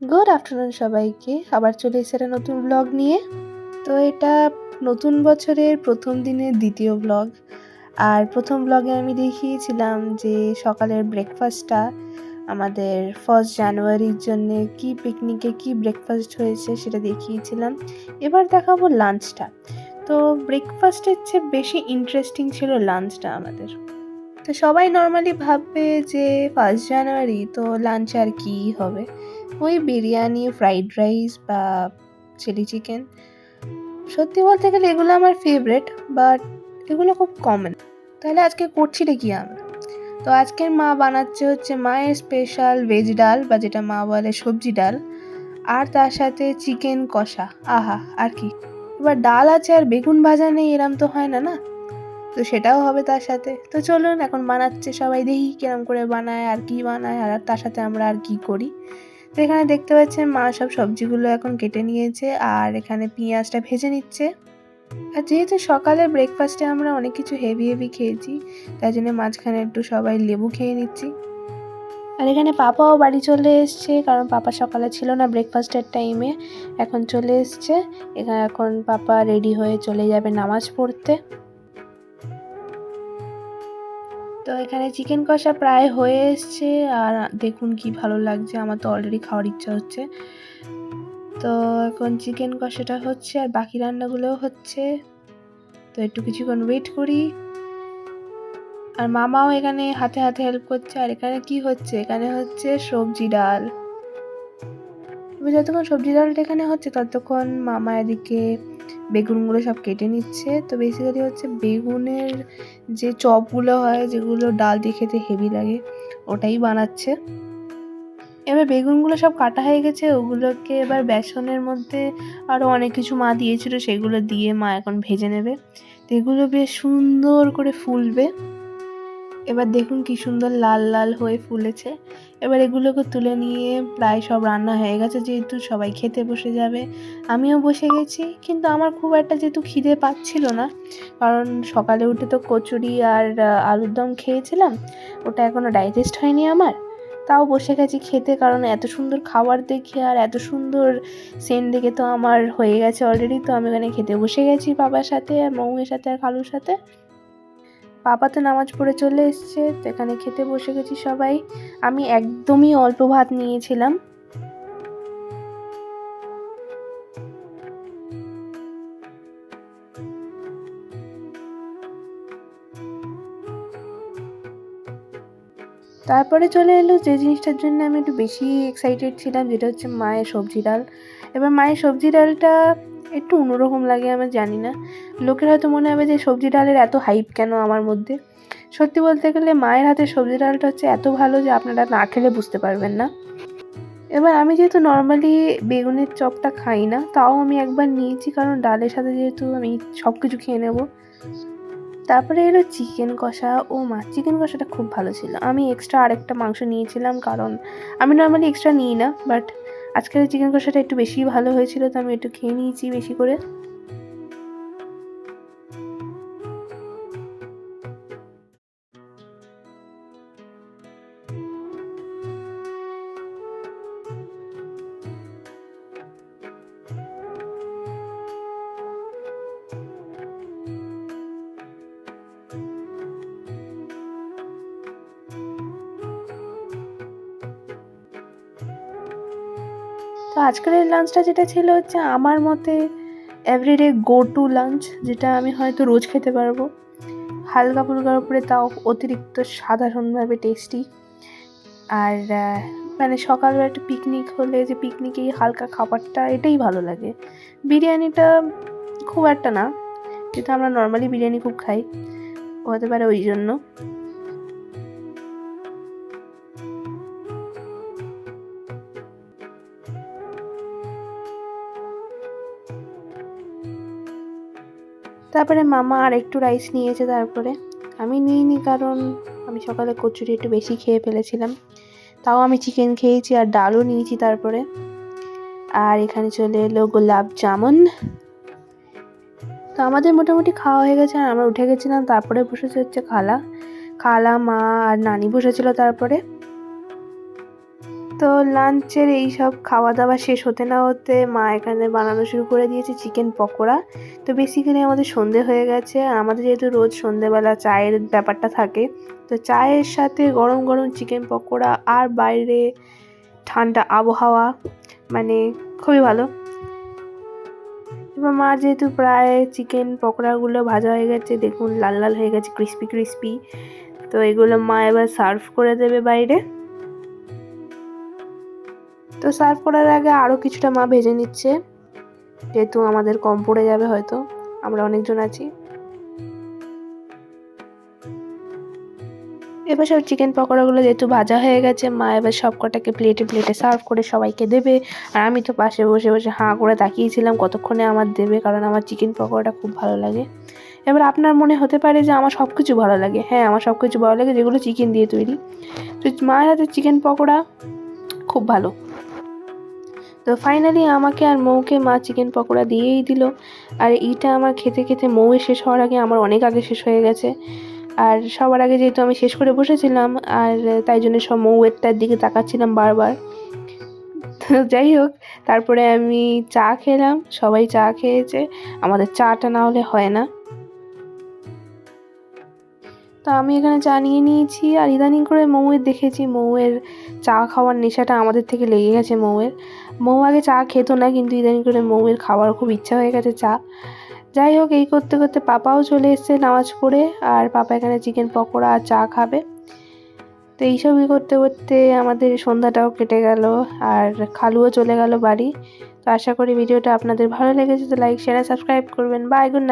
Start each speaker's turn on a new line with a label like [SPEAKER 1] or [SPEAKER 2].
[SPEAKER 1] Good afternoon সবাইকে। আবার চলে এসেছে একটা নতুন ব্লগ নিয়ে। তো এটা নতুন বছরের প্রথম দিনের দ্বিতীয় ব্লগ আর প্রথম ব্লগে আমি দেখিয়েছিলাম যে সকালের ব্রেকফাস্টটা আমাদের ফার্স্ট জানুয়ারির জন্য কি পিকনিকে কি ব্রেকফাস্ট হয়েছে সেটা দেখিয়েছিলাম। এবার দেখাবো লাঞ্চটা তো ব্রেকফাস্টের চেয়ে বেশি ইন্টারেস্টিং ছিল লাঞ্চটা আমাদের। তো সবাই নর্মালি ভাববে যে ফার্স্ট জানুয়ারি তো লাঞ্চ আর কী হবে? ওই বিরিয়ানি ফ্রাইড রাইস বা চিলি চিকেন সত্যি বলতে গেলে এগুলো আমার ফেভারেট বাট এগুলো খুব কমন তাহলে আজকে করছিলে কি আমরা তো আজকের মা বানাচ্ছে হচ্ছে মায়ের স্পেশাল ভেজ ডাল বা যেটা মা বলে সবজি ডাল, আর তার সাথে চিকেন কষা। আহা, আর কি। এবার ডাল আছে আর বেগুন ভাজা নেই, এরম তো হয় না না? তো সেটাও হবে তার সাথে। তো চলুন, এখন বানাচ্ছে সবাই, দেখি কিরম করে বানায়, আর কি বানায়, আর তার সাথে আমরা আর কি করি। তো এখানে দেখতে পাচ্ছেন মা সব সবজিগুলো এখন কেটে নিয়েছে আর এখানে পেঁয়াজটা ভেজে নিচ্ছে। আর যেহেতু সকালে ব্রেকফাস্টে আমরা অনেক কিছু হেভি হেভি খেয়েছি, তাই জন্য মাঝখানে একটু সবাই লেবু খেয়ে নিচ্ছি। আর এখানে পাপাও বাড়ি চলে এসছে, কারণ পাপা সকালে ছিল না ব্রেকফাস্টের টাইমে এখন চলে এসছে। এখানে এখন পাপা রেডি হয়ে চলে যাবে নামাজ পড়তে। তো এখানে চিকেন কষা প্রায় হয়ে এসছে আর দেখুন কি ভালো লাগছে, আমার তো অলরেডি খাওয়ার ইচ্ছা হচ্ছে। তো এখন চিকেন কষাটা হচ্ছে আর বাকি রান্নাগুলোও হচ্ছে। তো একটু কিছুক্ষণ ওয়েট করি। আর মামাও এখানে হাতে হাতে হেল্প করছে। আর এখানে কি হচ্ছে? এখানে হচ্ছে সবজি ডাল। যতক্ষণ সবজি ডালটা এখানে হচ্ছে, ততক্ষণ মামা এদিকে বেগুনগুলো সব কেটে নিচ্ছে। তো বেসিক্যালি হচ্ছে বেগুনের যে চপগুলো হয়, যেগুলো ডাল দিয়ে খেতে হেভি লাগে, ওটাই বানাচ্ছে। এবার বেগুনগুলো সব কাটা হয়ে গেছে, ওগুলোকে এবার বেসনের মধ্যে আরও অনেক কিছু মা দিয়েছিল, সেগুলো দিয়ে মা এখন ভেজে নেবে। তো এগুলো বেশ সুন্দর করে ফুলবে। এবার দেখুন কি সুন্দর লাল লাল হয়ে ফুলেছে। এবার এগুলোকে তুলে নিয়ে প্রায় সব রান্না হয়ে গেছে, যেহেতু সবাই খেতে বসে যাবে। আমিও বসে গেছি, কিন্তু আমার খুব একটা যেহেতু খিদে পাচ্ছিল না, কারণ সকালে উঠে তো কচুরি আর আলুর দম খেয়েছিলাম, ওটা এখনও ডাইজেস্ট হয়নি আমার। তাও বসে গেছি খেতে, কারণ এত সুন্দর খাবার দেখে আর এত সুন্দর সেন্ট দেখে তো আমার হয়ে গেছে অলরেডি তো আমি ওখানে খেতে বসে গেছি বাবার সাথে আর মৌয়ের সাথে আর কালুর সাথে। পাপা তো নামাজ পড়ে চলে এসছে, তো এখানে খেতে বসে গেছি সবাই। আমি একদমই অল্প ভাত নিয়েছিলাম। তারপরে চলে এলো যে জিনিসটার জন্য আমি একটু বেশি এক্সাইটেড ছিলাম, যেটা হচ্ছে মায়ের সবজি ডাল। এবার মায়ের সবজি ডালটা একটু অন্যরকম লাগে, আমি জানি না। লোকের হয়তো মনে হবে যে সবজি ডালের এত হাইপ কেন আমার মধ্যে? সত্যি বলতে গেলে মায়ের হাতে সবজি ডালটা হচ্ছে এত ভালো যে আপনারা না খেলে বুঝতে পারবেন না। এবার আমি যেহেতু নর্মালি বেগুনের চপটা খাই না, তাও আমি একবার নিয়েছি, কারণ ডালের সাথে যেহেতু আমি সব কিছু খেয়ে নেব। তারপরে এলো চিকেন কষা। ও মা চিকেন কষাটা খুব ভালো ছিল। আমি এক্সট্রা আরেকটা মাংস নিয়েছিলাম কারণ আমি নর্মালি এক্সট্রা নিই না বাট আজকের চিকেন কষাটা একটু বেশি ভালো হয়েছিল, তো আমি একটু খেয়ে নিয়েছি বেশি করে। তো আজকের লাঞ্চটা যেটা ছিল হচ্ছে আমার মতে এভরিডে গো টু লাঞ্চ যেটা আমি হয়তো রোজ খেতে পারব। হালকা ফুলকার উপরে তাও অতিরিক্ত সাধারণভাবে টেস্টি আর মানে সকালবেলা একটা পিকনিক হলে যে পিকনিকে হালকা খাবারটা, এটাই ভালো লাগে। বিরিয়ানিটা খুব একটা না যেহেতু আমরা নর্মালি বিরিয়ানি খুব খাই। হতে পারে ওই জন্য। তারপরে মামা আর একটু রাইস নিয়েছে তারপরে। আমি নিইনি কারণ আমি সকালে কচুরি একটু বেশি খেয়ে ফেলেছিলাম। তাও আমি চিকেন খেয়েছি আর ডালও নিয়েছি তারপরে। আর এখানে চলে এলো গোলাপ জামুন। তো আমাদের মোটামুটি খাওয়া হয়ে গেছে আর আমরা উঠে গেছিলাম, তারপরে বসেছে হচ্ছে খালা। খালা, মা আর নানি বসেছিল তারপরে। তো লাঞ্চের এই সব খাওয়া দাওয়া শেষ হতে না হতে মা এখানে বানানো শুরু করে দিয়েছে চিকেন পকোড়া। তো বেসিক্যালি আমাদের সন্ধে হয়ে গেছে। আমাদের যেহেতু রোজ সন্ধেবেলা চায়ের ব্যাপারটা থাকে, তো চায়ের সাথে গরম গরম চিকেন পকোড়া আর বাইরে ঠান্ডা আবহাওয়া মানে খুবই ভালো। এবার মার যেহেতু প্রায় চিকেন পকোড়াগুলো ভাজা হয়ে গেছে, দেখুন লাল লাল হয়ে গেছে ক্রিস্পি ক্রিস্পি তো এগুলো মা এবার সার্ভ করে দেবে বাইরে। তো সার্ভ করার আগে আরও কিছুটা মা ভেজে নিচ্ছে। যেহেতু আমাদের কম পড়ে যাবে হয়তো, আমরা অনেকজন আছি। এবার সব চিকেন পকোড়াগুলো যেহেতু ভাজা হয়ে গেছে, মা এবার সব কটাকে প্লেটে প্লেটে সার্ভ করে সবাইকে দেবে। আর আমি তো পাশে বসে বসে হাঁ করে তাকিয়েছিলাম, কতক্ষণে আমার দেবে, কারণ আমার চিকেন পকোড়াটা খুব ভালো লাগে। এবার আপনার মনে হতে পারে যে আমার সব কিছু ভালো লাগে। হ্যাঁ আমার সব কিছু ভালো লাগে, যেগুলো চিকেন দিয়ে তৈরি। তো মায়ের হাতে চিকেন পকোড়া খুব ভালো। তো ফাইনালি আমাকে আর মৌকে মা চিকেন পকোড়া দিয়েই দিল। আর এইটা আমার খেতে খেতে মৌয়ে শেষ হওয়ার আগে আমার অনেক আগে শেষ হয়ে গেছে। আর সবার আগে যেহেতু আমি শেষ করে বসেছিলাম, আর তাই জন্য সব মৌয়েরটার দিকে তাকাচ্ছিলাম বারবার। তো যাই হোক, তারপরে আমি চা খেলাম, সবাই চা খেয়েছে। আমাদের চাটা না হলে হয় না। তো আমি এখানে চা নিয়ে নিয়েছি, আর ইদানিং করে মৌয়ের দেখেছি, মৌয়ের চা খাওয়ার নেশাটা আমাদের থেকে লেগে গেছে মৌয়ের। মৌ আগে চা খেতো না, কিন্তু ইদানিং করে মৌয়ের খাওয়ার খুব ইচ্ছা হয়ে গেছে চা। যাই হোক, এই করতে করতে পাপাও চলে এসছে নামাজ পড়ে, আর পাপা এখানে চিকেন পকোড়া আর চা খাবে। তো এইসবই করতে করতে আমাদের সন্ধ্যাটাও কেটে গেল, আর খালুও চলে গেল বাড়ি। তো আশা করি ভিডিওটা আপনাদের ভালো লেগেছে, তো লাইক শেয়ার সাবস্ক্রাইব করবেন। Bye good